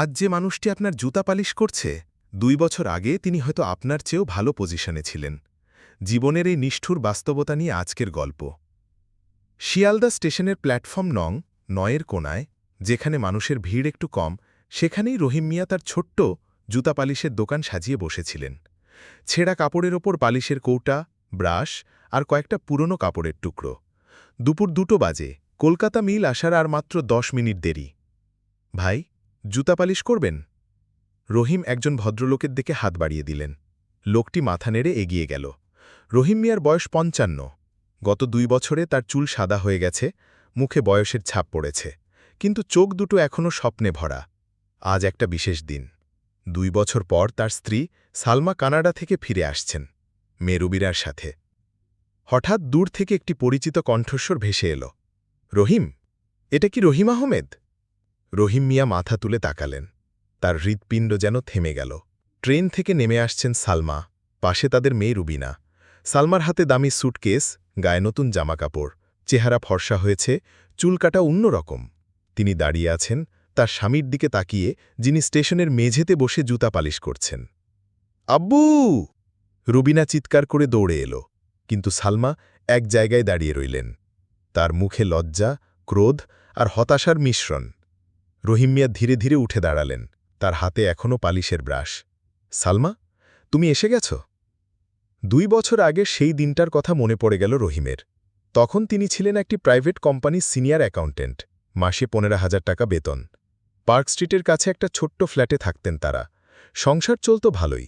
আজ যে মানুষটি আপনার জুতা পালিশ করছে, দুই বছর আগে তিনি হয়তো আপনার চেয়েও ভালো পজিশনে ছিলেন। জীবনের এই নিষ্ঠুর বাস্তবতা নিয়ে আজকের গল্প। শিয়ালদা স্টেশনের প্ল্যাটফর্ম নং, নয়ের কোনায়, যেখানে মানুষের ভিড় একটু কম, সেখানেই রহিম মিয়া তার ছোট্ট জুতা পালিশের দোকান সাজিয়ে বসেছিলেন। ছেঁড়া কাপড়ের ওপর পালিশের কৌটা, ব্রাশ আর কয়েকটা পুরনো কাপড়ের টুকরো। দুপুর দুটো বাজে, কলকাতা মিল আসার আর মাত্র দশ মিনিট দেরি। ভাই জুতা পালিশ করবেন? রহিম একজন ভদ্রলোকের দিকে হাত বাড়িয়ে দিলেন। লোকটি মাথা নেড়ে এগিয়ে গেল। রহিম মিয়ার বয়স পঞ্চান্ন। গত দুই বছরে তার চুল সাদা হয়ে গেছে, মুখে বয়সের ছাপ পড়েছে। কিন্তু চোখ দুটো এখনও স্বপ্নে ভরা। আজ একটা বিশেষ দিন। দুই বছর পর তার স্ত্রী সালমা কানাডা থেকে ফিরে আসছেন, মেরুবিরার সাথে। হঠাৎ দূর থেকে একটি পরিচিত কণ্ঠস্বর ভেসে এল। রহিম, এটা কি রহিম আহমেদ? রহিম মিয়া মাথা তুলে তাকালেন। তার হৃৎপিণ্ড যেন থেমে গেল। ট্রেন থেকে নেমে আসছেন সালমা। পাশে তাদের মেয়ে রুবিনা। সালমার হাতে দামি স্যুটকেস গায়ে নতুন জামাকাপড়। চেহারা ফর্সা হয়েছে চুল কাটা অন্যরকম। তিনি দাঁড়িয়ে আছেন, তার স্বামীর দিকে তাকিয়ে, যিনি স্টেশনের মেঝেতে বসে জুতা পালিশ করছেন। আব্বু! রুবিনা চিৎকার করে দৌড়ে এলো। কিন্তু সালমা এক জায়গায় দাঁড়িয়ে রইলেন। তার মুখে লজ্জা, ক্রোধ আর হতাশার মিশ্রণ। রহিম মিয়া ধীরে ধীরে উঠে দাঁড়ালেন, তার হাতে এখনও পালিশের ব্রাশ। সালমা, তুমি এসে গেছ? দুই বছর আগে সেই দিনটার কথা মনে পড়ে গেল রহিমের। তখন তিনি ছিলেন একটি প্রাইভেট কোম্পানির সিনিয়র অ্যাকাউন্টেন্ট মাসে পনেরো হাজার টাকা বেতন। পার্ক স্ট্রিটের কাছে একটা ছোট্ট ফ্ল্যাটে থাকতেন তারা। সংসার চলত ভালোই।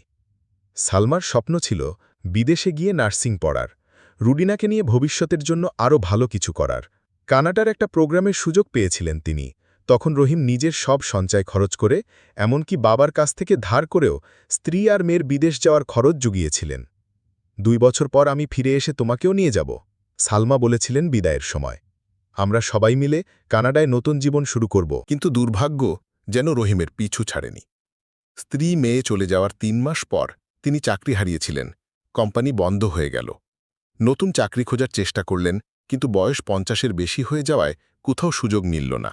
সালমার স্বপ্ন ছিল বিদেশে গিয়ে নার্সিং পড়ার, রুডিনাকে নিয়ে ভবিষ্যতের জন্য আরও ভালো কিছু করার। কানাডার একটা প্রোগ্রামের সুযোগ পেয়েছিলেন তিনি। তখন রহিম নিজের সব সঞ্চয় খরচ করে, এমনকি বাবার কাছ থেকে ধার করেও স্ত্রী আর মেয়ের বিদেশ যাওয়ার খরচ জুগিয়েছিলেন। দুই বছর পর আমি ফিরে এসে তোমাকেও নিয়ে যাব, সালমা বলেছিলেন বিদায়ের সময়। আমরা সবাই মিলে কানাডায় নতুন জীবন শুরু করব। কিন্তু দুর্ভাগ্য যেন রহিমের পিছু ছাড়েনি। স্ত্রী মেয়ে চলে যাওয়ার তিন মাস পর তিনি চাকরি হারিয়েছিলেন, কোম্পানি বন্ধ হয়ে গেল। নতুন চাকরি খোঁজার চেষ্টা করলেন, কিন্তু বয়স পঞ্চাশের বেশি হয়ে যাওয়ায় কোথাও সুযোগ মিলল না।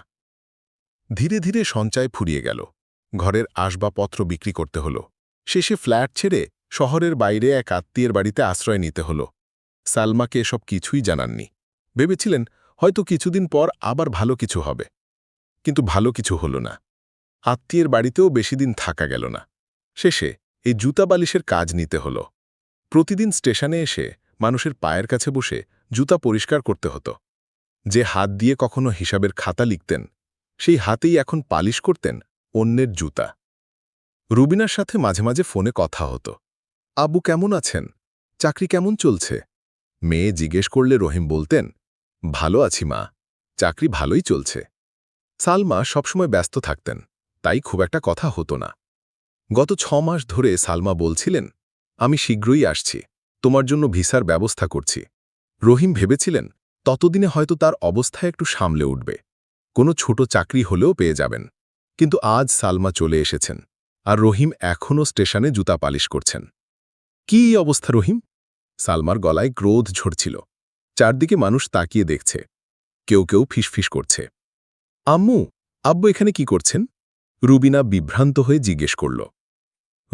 ধীরে ধীরে সঞ্চয় ফুরিয়ে গেল। ঘরের আসবাবপত্র বিক্রি করতে হল। শেষে ফ্ল্যাট ছেড়ে শহরের বাইরে এক আত্মীয়ের বাড়িতে আশ্রয় নিতে হল। সালমাকে এসব কিছুই জানাননি। ভেবেছিলেন হয়তো কিছুদিন পর আবার ভালো কিছু হবে। কিন্তু ভালো কিছু হল না। আত্মীয়ের বাড়িতেও বেশি দিন থাকা গেল না। শেষে এই জুতা বালিশের কাজ নিতে হল। প্রতিদিন স্টেশনে এসে মানুষের পায়ের কাছে বসে জুতা পরিষ্কার করতে হতো। যে হাত দিয়ে কখনো হিসাবের খাতা লিখতেন সেই হাতেই এখন পালিশ করতেন অন্যের জুতা। রুবিনার সাথে মাঝে মাঝে ফোনে কথা হতো। আব্বু কেমন আছেন? চাকরি কেমন চলছে? মেয়ে জিজ্ঞেস করলে রহিম বলতেন, ভালো আছি মা, চাকরি ভালোই চলছে। সালমা সবসময় ব্যস্ত থাকতেন, তাই খুব একটা কথা হতো না। গত ছ মাস ধরে সালমা বলছিলেন, আমি শীঘ্রই আসছি, তোমার জন্য ভিসার ব্যবস্থা করছি। রহিম ভেবেছিলেন, ততদিনে হয়তো তার অবস্থা একটু সামলে উঠবে। কোনো ছোট চাকরি হলেও পেয়ে যাবেন। কিন্তু আজ সালমা চলে এসেছেন আর রহিম এখনও স্টেশনে জুতা পালিশ করছেন। কি অবস্থা রহিম? সালমার গলায় ক্রোধ ঝরছিল। চারদিকে মানুষ তাকিয়ে দেখছে। কেউ কেউ ফিসফিস করছে। আম্মু, আব্বু এখানে কি করছেন? রুবিনা বিভ্রান্ত হয়ে জিজ্ঞেস করল।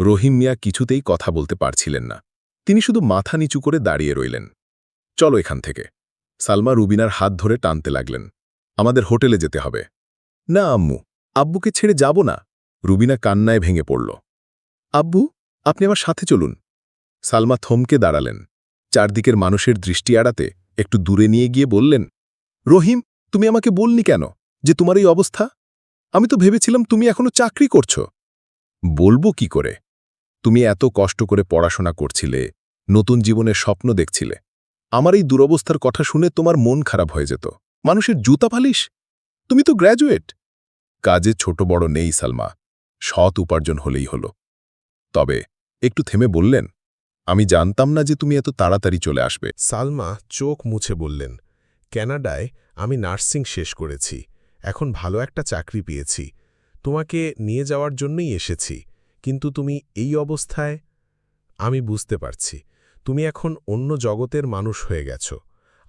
রহিম মিয়া কিছুতেই কথা বলতে পারছিলেন না। তিনি শুধু মাথা নিচু করে দাঁড়িয়ে রইলেন। চলো এখান থেকে। সালমা রুবিনার হাত ধরে টানতে লাগলেন। আমাদের হোটেলে যেতে হবে। না, আম্মু, আব্বুকে ছেড়ে যাব না। রুবিনা কান্নায় ভেঙে পড়ল। আব্বু, আপনি আমার সাথে চলুন। সালমা থমকে দাঁড়ালেন। চারদিকের মানুষের দৃষ্টি এড়াতে একটু দূরে নিয়ে গিয়ে বললেন, রহিম, তুমি আমাকে বলনি কেন যে তোমার এই অবস্থা? আমি তো ভেবেছিলাম তুমি এখনও চাকরি করছ। বলব কি করে? তুমি এত কষ্ট করে পড়াশোনা করছিলে, নতুন জীবনের স্বপ্ন দেখছিলে। আমার এই দুরবস্থার কথা শুনে তোমার মন খারাপ হয়ে যেত। মানুষের জুতা পালিশ? তুমি তো গ্র্যাজুয়েট। কাজে ছোট বড় নেই, সালমা। সৎ উপার্জন হলেই হল। তবে একটু থেমে বললেন, আমি জানতাম না যে তুমি এত তাড়াতাড়ি চলে আসবে। সালমা চোখ মুছে বললেন, ক্যানাডায় আমি নার্সিং শেষ করেছি। এখন ভালো একটা চাকরি পেয়েছি। তোমাকে নিয়ে যাওয়ার জন্যই এসেছি। কিন্তু তুমি এই অবস্থায়? আমি বুঝতে পারছি। তুমি এখন অন্য জগতের মানুষ হয়ে গেছ।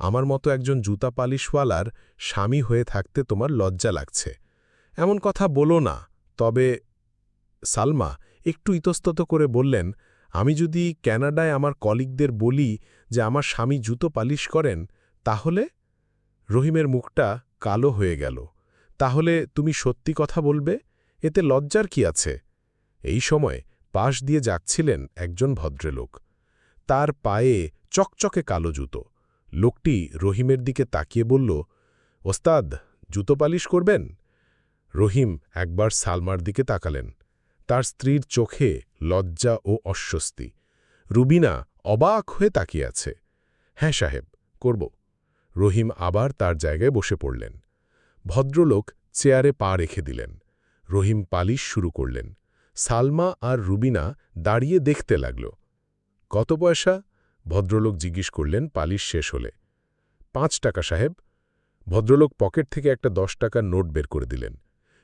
আমার মতো একজন জুতা পালিশওয়ালার স্বামী হয়ে থাকতে তোমার লজ্জা লাগছে। এমন কথা বলো না, তবে সালমা, একটু ইতস্তত করে বললেন, আমি যদি ক্যানাডায় আমার কলিগদের বলি যে আমার স্বামী জুতো পালিশ করেন, তাহলে? রহিমের মুখটা কালো হয়ে গেল। তাহলে তুমি সত্যি কথা বলবে? এতে লজ্জার কি আছে? এই সময় পাশ দিয়ে যাচ্ছিলেন একজন ভদ্রলোক। তার পায়ে চকচকে কালো জুতো। লোকটি রহিমের দিকে তাকিয়ে বলল, ওস্তাদ, জুতো পালিশ করবেন? রহিম একবার সালমার দিকে তাকালেন। তার স্ত্রীর চোখে লজ্জা ও অস্বস্তি। রুবিনা অবাক হয়ে তাকিয়ে আছে। হ্যাঁ সাহেব, করব। রহিম আবার তার জায়গায় বসে পড়লেন। ভদ্রলোক চেয়ারে পা রেখে দিলেন। রহিম পালিশ শুরু করলেন। সালমা আর রুবিনা দাঁড়িয়ে দেখতে লাগল। কত পয়সা? ভদ্রলোক জিজ্ঞেস করলেন, পালিশ শেষ হলে? পাঁচ টাকা, সাহেব। ভদ্রলোক পকেট থেকে একটা দশ টাকার নোট বের করে দিলেন।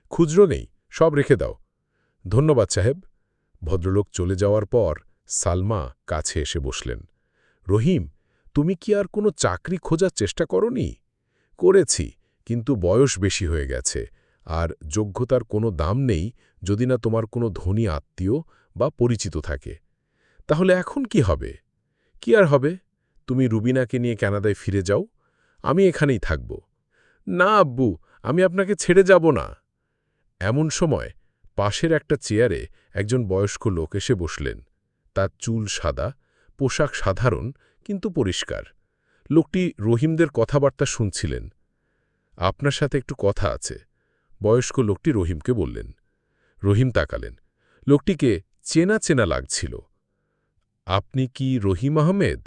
খুচরো নেই, সব রেখে দাও। ধন্যবাদ, সাহেব। ভদ্রলোক চলে যাওয়ার পর সালমা কাছে এসে বসলেন। রহিম, তুমি কি আর কোনো চাকরি খোঁজার চেষ্টা করনি? করেছি, কিন্তু বয়স বেশি হয়ে গেছে, আর যোগ্যতার কোনো দাম নেই যদি না তোমার কোনো ধনী আত্মীয় বা পরিচিত থাকে। তাহলে এখন কি হবে? কি আর হবে? তুমি রুবিনাকে নিয়ে ক্যানাডায় ফিরে যাও। আমি এখানেই থাকব। না, আব্বু, আমি আপনাকে ছেড়ে যাব না। এমন সময় পাশের একটা চেয়ারে একজন বয়স্ক লোক এসে বসলেন। তার চুল সাদা, পোশাক সাধারণ, কিন্তু পরিষ্কার। লোকটি রহিমদের কথাবার্তা শুনছিলেন। আপনার সাথে একটু কথা আছে। বয়স্ক লোকটি রহিমকে বললেন। রহিম তাকালেন। লোকটিকে চেনা চেনা লাগছিল। আপনি কি Rahim Ahmed?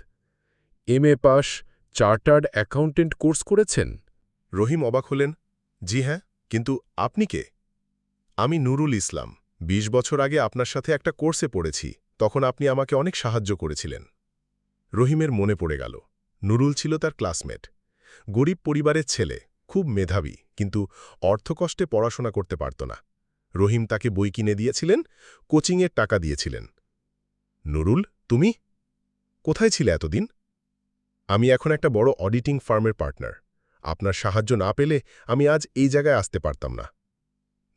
M A pass chartered accountant course করেছেন? রহিম অবাক হলেন, জি হ্যাঁ কিন্তু আপনি কে? আমি নুরুল ইসলাম। ২০ বছর আগে আপনার সাথে একটা কোর্সে পড়েছি, তখন আপনি আমাকে অনেক সাহায্য করেছিলেন। রহিমের মনে পড়ে গেল, নুরুল ছিল তার ক্লাসমেট। গরিব পরিবারের ছেলে, খুব মেধাবী, কিন্তু অর্থকষ্টে পড়াশোনা করতে পারত না। রহিম তাকে বই কিনে দিয়েছিলেন, কোচিংয়ের টাকা দিয়েছিলেন। নুরুল, তুমি? কোথায় ছিলে এতদিন? আমি এখন একটা বড় অডিটিং ফার্মের পার্টনার। আপনার সাহায্য না পেলে আমি আজ এই জায়গায় আসতে পারতাম না।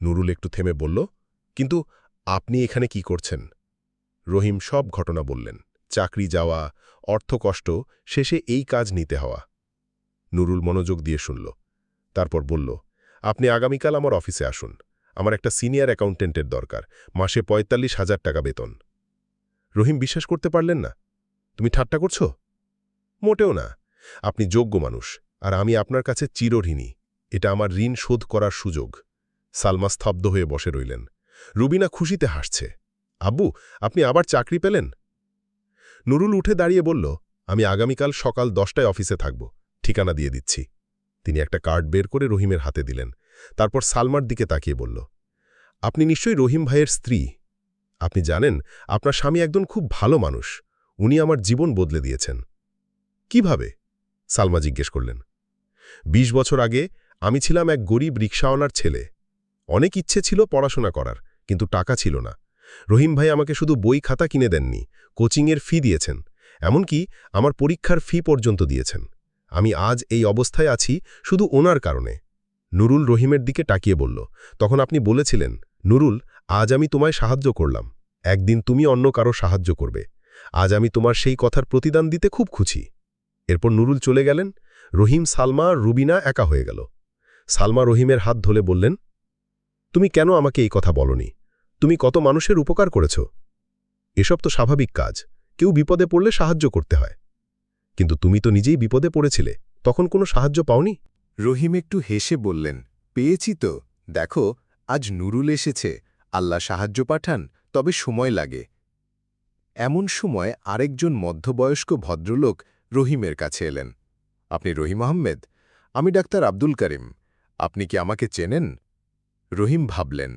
নুরুল একটু থেমে বলল, কিন্তু আপনি এখানে কি করছেন? রহিম সব ঘটনা বললেন। চাকরি যাওয়া অর্থকষ্ট শেষে এই কাজ নিতে হওয়া। নুরুল মনোযোগ দিয়ে শুনল। তারপর বলল, আপনি আগামীকাল আমার অফিসে আসুন। আমার একটা সিনিয়র অ্যাকাউন্টেন্টের দরকার। মাসে পঁয়তাল্লিশ হাজার টাকা বেতন। রহিম বিশ্বাস করতে পারলেন না। তুমি ঠাট্টা করছ? মোটেও না। আপনি যোগ্য মানুষ, আর আমি আপনার কাছে চিরঋণী। এটা আমার ঋণ শোধ করার সুযোগ। সালমা স্তব্ধ হয়ে বসে রইলেন। রুবিনা খুশিতে হাসছে। আব্বু, আপনি আবার চাকরি পেলেন? নুরুল উঠে দাঁড়িয়ে বলল, আমি আগামীকাল সকাল দশটায় অফিসে থাকব। ঠিকানা দিয়ে দিচ্ছি। তিনি একটা কার্ড বের করে রহিমের হাতে দিলেন। তারপর সালমার দিকে তাকিয়ে বলল, আপনি নিশ্চয়ই রহিম ভাইয়ের স্ত্রী? আপনি জানেন, আপনার স্বামী একজন খুব ভালো মানুষ। উনি আমার জীবন বদলে দিয়েছেন। কীভাবে? সালমা জিজ্ঞেস করলেন। ২০ বছর আগে আমি ছিলাম এক গরিব রিক্সাওয়ালার ছেলে। অনেক ইচ্ছে ছিল পড়াশোনা করার, কিন্তু টাকা ছিল না। রহিম ভাই আমাকে শুধু বই খাতা কিনে দেননি, কোচিংয়ের ফি দিয়েছেন, এমনকি আমার পরীক্ষার ফি পর্যন্ত দিয়েছেন। আমি আজ এই অবস্থায় আছি শুধু ওনার কারণে। নুরুল রহিমের দিকে তাকিয়ে বলল, তখন আপনি বলেছিলেন নুরুল, আজ আমি তোমায় সাহায্য করলাম। একদিন তুমি অন্য কারও সাহায্য করবে। আজ আমি তোমার সেই কথার প্রতিদান দিতে খুব খুশি। এরপর নুরুল চলে গেলেন। রহিম, সালমা, রুবিনা একা হয়ে গেল। সালমা রহিমের হাত ধরে বললেন, তুমি কেন আমাকে এই কথা বলনি? তুমি কত মানুষের উপকার করেছ। এসব তো স্বাভাবিক কাজ। কেউ বিপদে পড়লে সাহায্য করতে হয়। কিন্তু তুমি তো নিজেই বিপদে পড়েছিলে। তখন কোনো সাহায্য পাওনি? রহিম একটু হেসে বললেন, পেয়েছি তো। দেখো আজ নুরুল এসেছে, আল্লাহ সাহায্য পাঠান, তবে সময় লাগে। এমন সময় আরেকজন মধ্যবয়স্ক ভদ্রলোক রহিমের কাছে এলেন। আপনি রহিম আহমেদ? আমি ডাক্তার আব্দুল করিম। আপনি কি আমাকে চেনেন? রহিম ভাবলেন,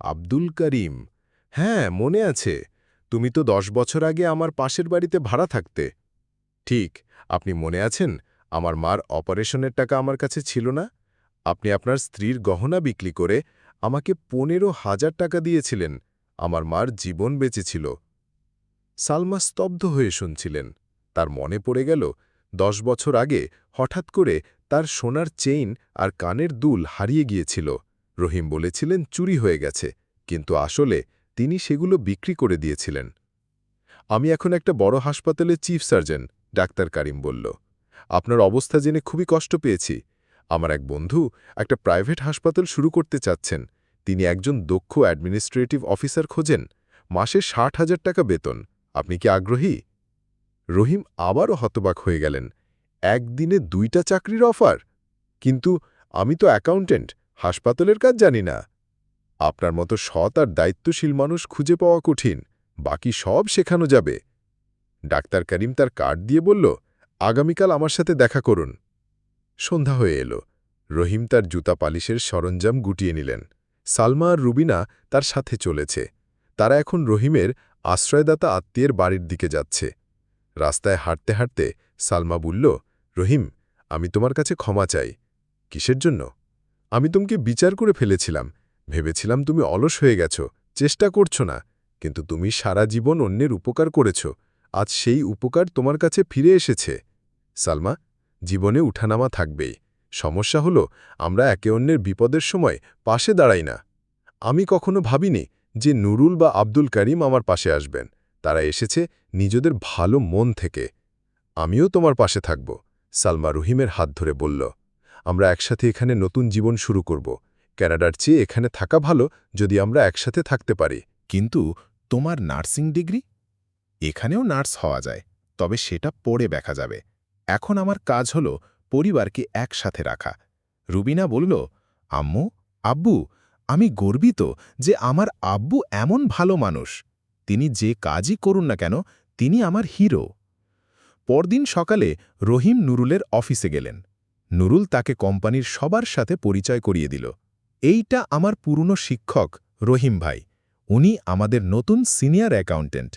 আব্দুল করিম? হ্যাঁ মনে আছে। তুমি তো দশ বছর আগে আমার পাশের বাড়িতে ভাড়া থাকতে। ঠিক, আপনি মনে আছেন? আমার মার অপারেশনের টাকা আমার কাছে ছিল না? আপনি আপনার স্ত্রীর গহনা বিক্রি করে আমাকে পনেরো হাজার টাকা দিয়েছিলেন, আমার মার জীবন বেঁচেছিল। সালমা স্তব্ধ হয়ে শুনছিলেন। তার মনে পড়ে গেল, দশ বছর আগে হঠাৎ করে তার সোনার চেইন আর কানের দুল হারিয়ে গিয়েছিল। রহিম বলেছিলেন, চুরি হয়ে গেছে। কিন্তু আসলে তিনি সেগুলো বিক্রি করে দিয়েছিলেন। আমি এখন একটা বড় হাসপাতালে চিফ সার্জন, ডাক্তার কারিম বলল। আপনার অবস্থা জেনে খুবই কষ্ট পেয়েছি। আমার এক বন্ধু একটা প্রাইভেট হাসপাতাল শুরু করতে চাচ্ছেন। তিনি একজন দক্ষ অ্যাডমিনিস্ট্রেটিভ অফিসার খোঁজেন। মাসে ষাট হাজার টাকা বেতন। আপনি কি আগ্রহী? রহিম আবারও হতবাক হয়ে গেলেন। একদিনে দুইটা চাকরির অফার। কিন্তু আমি তো অ্যাকাউন্টেন্ট, হাসপাতালের কাজ জানি না। আপনার মতো সৎ আর দায়িত্বশীল মানুষ খুঁজে পাওয়া কঠিন। বাকি সব শেখানো যাবে। ডাক্তার করিম তার কার্ড দিয়ে বলল, আগামীকাল আমার সাথে দেখা করুন। সন্ধ্যা হয়ে এলো। রহিম তার জুতা পালিশের সরঞ্জাম গুটিয়ে নিলেন। সালমা আর রুবিনা তার সাথে চলেছে। তারা এখন রহিমের আশ্রয়দাতা আত্মীয়ের বাড়ির দিকে যাচ্ছে। রাস্তায় হাঁটতে হাঁটতে সালমা বলল, রহিম, আমি তোমার কাছে ক্ষমা চাই। কিসের জন্য? আমি তোমাকে বিচার করে ফেলেছিলাম। ভেবেছিলাম তুমি অলস হয়ে গেছ। চেষ্টা করছ না। কিন্তু তুমি সারা জীবন অন্যের উপকার করেছ। আজ সেই উপকার তোমার কাছে ফিরে এসেছে। সালমা জীবনে উঠানামা থাকবেই সমস্যা হলো, আমরা একে অন্যের বিপদের সময় পাশে দাঁড়াই না। আমি কখনো ভাবিনি যে নুরুল বা আব্দুল করিম আমার পাশে আসবেন। তারা এসেছে নিজেদের ভালো মন থেকে। আমিও তোমার পাশে থাকব, সালমা রহিমের হাত ধরে বলল। আমরা একসাথে এখানে নতুন জীবন শুরু করব। ক্যানাডার চেয়ে এখানে থাকা ভালো যদি আমরা একসাথে থাকতে পারি। কিন্তু তোমার নার্সিং ডিগ্রি? এখানেও নার্স হওয়া যায়, তবে সেটা পড়ে দেখা যাবে। এখন আমার কাজ হল পরিবারকে একসাথে রাখা। রুবিনা বলল, আম্মু, আব্বু, আমি গর্বিত যে আমার আব্বু এমন ভালো মানুষ। তিনি যে কাজই করুন না কেন, তিনি আমার হিরো। পরদিন সকালে রহিম নুরুলের অফিসে গেলেন। নুরুল তাকে কোম্পানির সবার সাথে পরিচয় করিয়ে দিল। এইটা আমার পুরনো শিক্ষক, রহিম ভাই। উনি আমাদের নতুন সিনিয়র অ্যাকাউন্টেন্ট।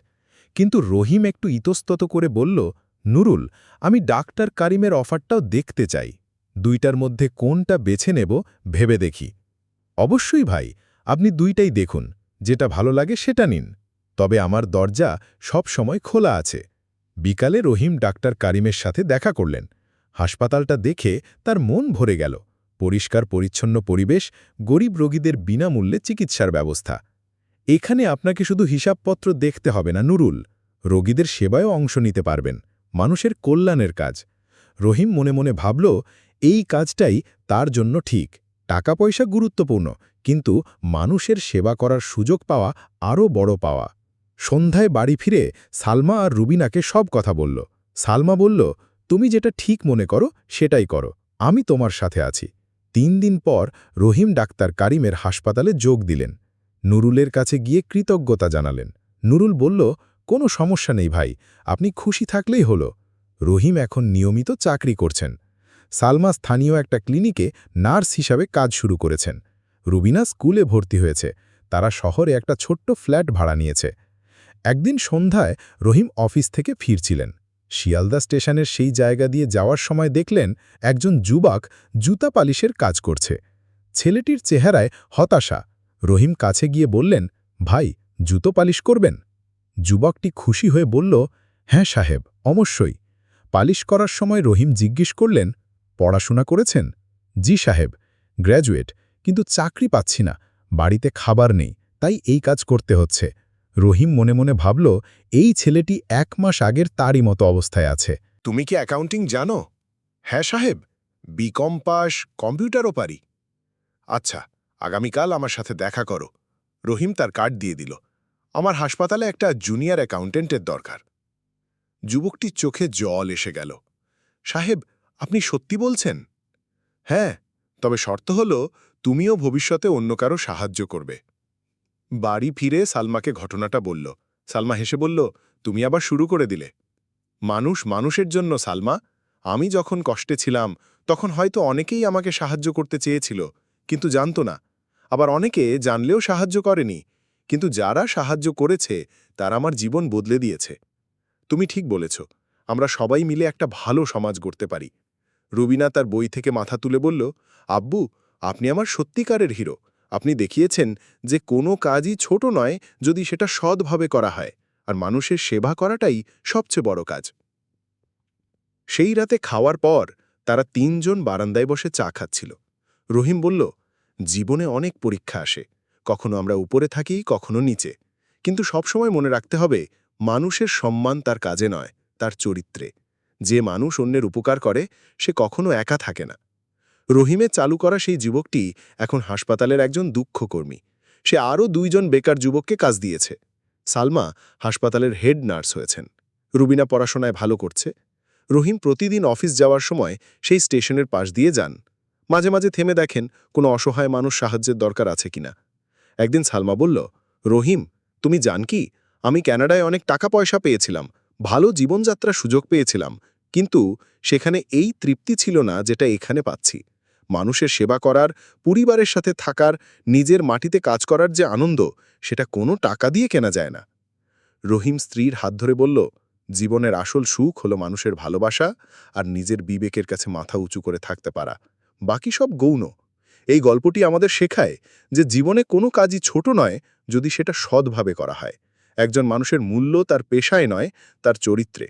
কিন্তু রহিম একটু ইতস্তত করে বলল নুরুল, আমি ডাক্তার কারিমের অফারটাও দেখতে চাই। দুইটার মধ্যে কোনটা বেছে নেব ভেবে দেখি। অবশ্যই ভাই, আপনি দুইটাই দেখুন, যেটা ভালো লাগে সেটা নিন। তবে আমার দরজা সব সময় খোলা আছে। বিকালে রহিম ডাক্তার কারিমের সাথে দেখা করলেন। হাসপাতালটা দেখে তার মন ভরে গেল। পরিষ্কার পরিচ্ছন্ন পরিবেশ, গরিব রোগীদের বিনামূল্যে চিকিৎসার ব্যবস্থা। এখানে আপনাকে শুধু হিসাবপত্র দেখতে হবে না, নুরুল। রোগীদের সেবায়ও অংশ নিতে পারবেন। মানুষের কল্যাণের কাজ। রহিম মনে মনে ভাবল, এই কাজটাই তার জন্য ঠিক। টাকা পয়সা গুরুত্বপূর্ণ, কিন্তু মানুষের সেবা করার সুযোগ পাওয়া আরও বড় পাওয়া। সন্ধ্যায় বাড়ি ফিরে সালমা আর রুবিনাকে সব কথা বলল। সালমা বলল, তুমি যেটা ঠিক মনে করো, সেটাই করো। আমি তোমার সাথে আছি। তিন দিন পর রহিম ডাক্তার কারিমের হাসপাতালে যোগ দিলেন। নুরুলের কাছে গিয়ে কৃতজ্ঞতা জানালেন। নুরুল বলল কোনো সমস্যা নেই ভাই, আপনি খুশি থাকলেই হলো। রহিম এখন নিয়মিত চাকরি করছেন। সালমা স্থানীয় একটা ক্লিনিকে নার্স হিসাবে কাজ শুরু করেছেন। রুবিনা স্কুলে ভর্তি হয়েছে। তারা শহরে একটা ছোট্ট ফ্ল্যাট ভাড়া নিয়েছে। একদিন সন্ধ্যায় রহিম অফিস থেকে ফিরছিলেন। শিয়ালদা স্টেশনের সেই জায়গা দিয়ে যাওয়ার সময় দেখলেন একজন যুবক জুতা পালিশের কাজ করছে। ছেলেটির চেহারায় হতাশা। রহিম কাছে গিয়ে বললেন, ভাই, জুতো পালিশ করবেন? যুবকটি খুশি হয়ে বলল হ্যাঁ সাহেব, অবশ্যই। পালিশ করার সময় রহিম জিজ্ঞেস করলেন, পড়াশোনা করেছেন? জি সাহেব, গ্র্যাজুয়েট, কিন্তু চাকরি পাচ্ছি না, বাড়িতে খাবার নেই, তাই এই কাজ করতে হচ্ছে। রহিম মনে মনে ভাবল, এই ছেলেটি এক মাস আগের তারই মতো অবস্থায় আছে। তুমি কি অ্যাকাউন্টিং জানো? হ্যাঁ সাহেব, বিকম পাস কম্পিউটারও পারি। আচ্ছা আগামীকাল আমার সাথে দেখা করো। রহিম তার কার্ড দিয়ে দিল। আমার হাসপাতালে একটা জুনিয়র অ্যাকাউন্টেন্টের দরকার। যুবকটির চোখে জল এসে গেল। সাহেব, আপনি সত্যি বলছেন? হ্যাঁ তবে শর্ত হল তুমিও ভবিষ্যতে অন্য কারও সাহায্য করবে। বাড়ি ফিরে সালমাকে ঘটনাটা বলল। সালমা হেসে বলল, তুমি আবার শুরু করে দিলে। মানুষ মানুষের জন্য, সালমা। আমি যখন কষ্টে ছিলাম, তখন হয়তো অনেকেই আমাকে সাহায্য করতে চেয়েছিল, কিন্তু জানত না। আবার অনেকে জানলেও সাহায্য করেনি। কিন্তু যারা সাহায্য করেছে, তারা আমার জীবন বদলে দিয়েছে। তুমি ঠিক বলেছ, আমরা সবাই মিলে একটা ভালো সমাজ গড়তে পারি। রুবিনা তার বই থেকে মাথা তুলে বলল, আব্বু, আপনি আমার সত্যিকারের হিরো। আপনি দেখিয়েছেন যে কোনো কাজই ছোট নয় যদি সেটা সৎভাবে করা হয়, আর মানুষের সেবা করাটাই সবচেয়ে বড় কাজ। সেই রাতে খাওয়ার পর তারা তিনজন বারান্দায় বসে চা খাচ্ছিল। রহিম বলল, জীবনে অনেক পরীক্ষা আসে। কখনো আমরা উপরে থাকি, কখনো নিচে। কিন্তু সবসময় মনে রাখতে হবে, মানুষের সম্মান তার কাজে নয়, তার চরিত্রে। যে মানুষ অন্যের উপকার করে, সে কখনো একা থাকে না। রহিমে চালু করা সেই যুবকটি এখন হাসপাতালের একজন দুঃখকর্মী সে আরও দুইজন বেকার যুবককে কাজ দিয়েছে। সালমা হাসপাতালের হেড নার্স হয়েছেন। রুবিনা পড়াশোনায় ভালো করছে। রহিম প্রতিদিন অফিস যাওয়ার সময় সেই স্টেশনের পাশ দিয়ে যান। মাঝে মাঝে থেমে দেখেন, কোনো অসহায় মানুষ সাহায্যের দরকার আছে কিনা। একদিন সালমা বলল, রহিম, তুমি জান কি? আমি ক্যানাডায় অনেক টাকা পয়সা পেয়েছিলাম, ভালো জীবনযাত্রার সুযোগ পেয়েছিলাম, কিন্তু সেখানে এই তৃপ্তি ছিল না যেটা এখানে পাচ্ছি। মানুষের সেবা করার, পরিবারের সাথে থাকার, নিজের মাটিতে কাজ করার যে আনন্দ, সেটা কোনো টাকা দিয়ে কেনা যায় না। রহিম স্ত্রীর হাত ধরে বলল, জীবনের আসল সুখ হলো মানুষের ভালোবাসা আর নিজের বিবেকের কাছে মাথা উঁচু করে থাকতে পারা। বাকি সব গৌণ। এই গল্পটি আমাদের শেখায় যে জীবনে কোনো কাজই ছোট নয় যদি সেটা সৎভাবে করা হয়। একজন মানুষের মূল্য তার পেশায় নয়, তার চরিত্রে।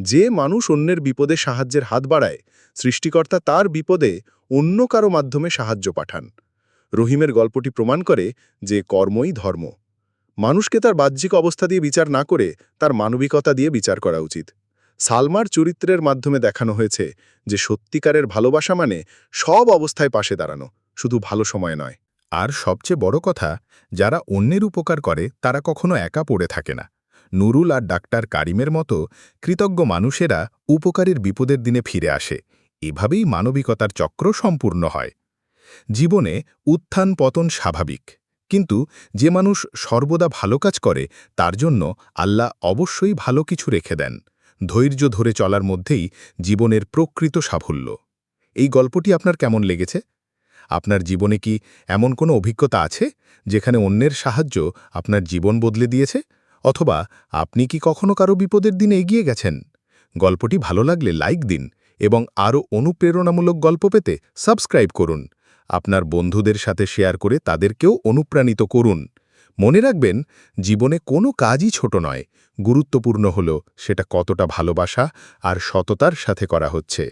যে মানুষ অন্যের বিপদে সাহায্যের হাত বাড়ায়, সৃষ্টিকর্তা তার বিপদে অন্য কারও মাধ্যমে সাহায্য পাঠান। রহিমের গল্পটি প্রমাণ করে যে কর্মই ধর্ম। মানুষকে তার বাহ্যিক অবস্থা দিয়ে বিচার না করে তার মানবিকতা দিয়ে বিচার করা উচিত। সালমার চরিত্রের মাধ্যমে দেখানো হয়েছে যে সত্যিকারের ভালোবাসা মানে সব অবস্থায় পাশে দাঁড়ানো, শুধু ভালো সময় নয়। আর সবচেয়ে বড় কথা, যারা অন্যের উপকার করে, তারা কখনো একা পড়ে থাকে না। নুরুল আর ডাক্তার কারিমের মতো কৃতজ্ঞ মানুষেরা উপকারীর বিপদের দিনে ফিরে আসে। এভাবেই মানবিকতার চক্র সম্পূর্ণ হয়। জীবনে উত্থান পতন স্বাভাবিক। কিন্তু যে মানুষ সর্বদা ভালো কাজ করে, তার জন্য আল্লাহ অবশ্যই ভালো কিছু রেখে দেন। ধৈর্য ধরে চলার মধ্যেই জীবনের প্রকৃত সাফল্য। এই গল্পটি আপনার কেমন লেগেছে? আপনার জীবনে কি এমন কোনো অভিজ্ঞতা আছে যেখানে অন্যের সাহায্য আপনার জীবন বদলে দিয়েছে? অথবা আপনি কি কখনো কারও বিপদের দিনে এগিয়ে গেছেন? গল্পটি ভালো লাগলে লাইক দিন এবং আরও অনুপ্রেরণামূলক গল্প পেতে সাবস্ক্রাইব করুন। আপনার বন্ধুদের সাথে শেয়ার করে তাদেরকেও অনুপ্রাণিত করুন। মনে রাখবেন, জীবনে কোনো কাজই ছোট নয়, গুরুত্বপূর্ণ হল সেটা কতটা ভালোবাসা আর সততার সাথে করা হচ্ছে।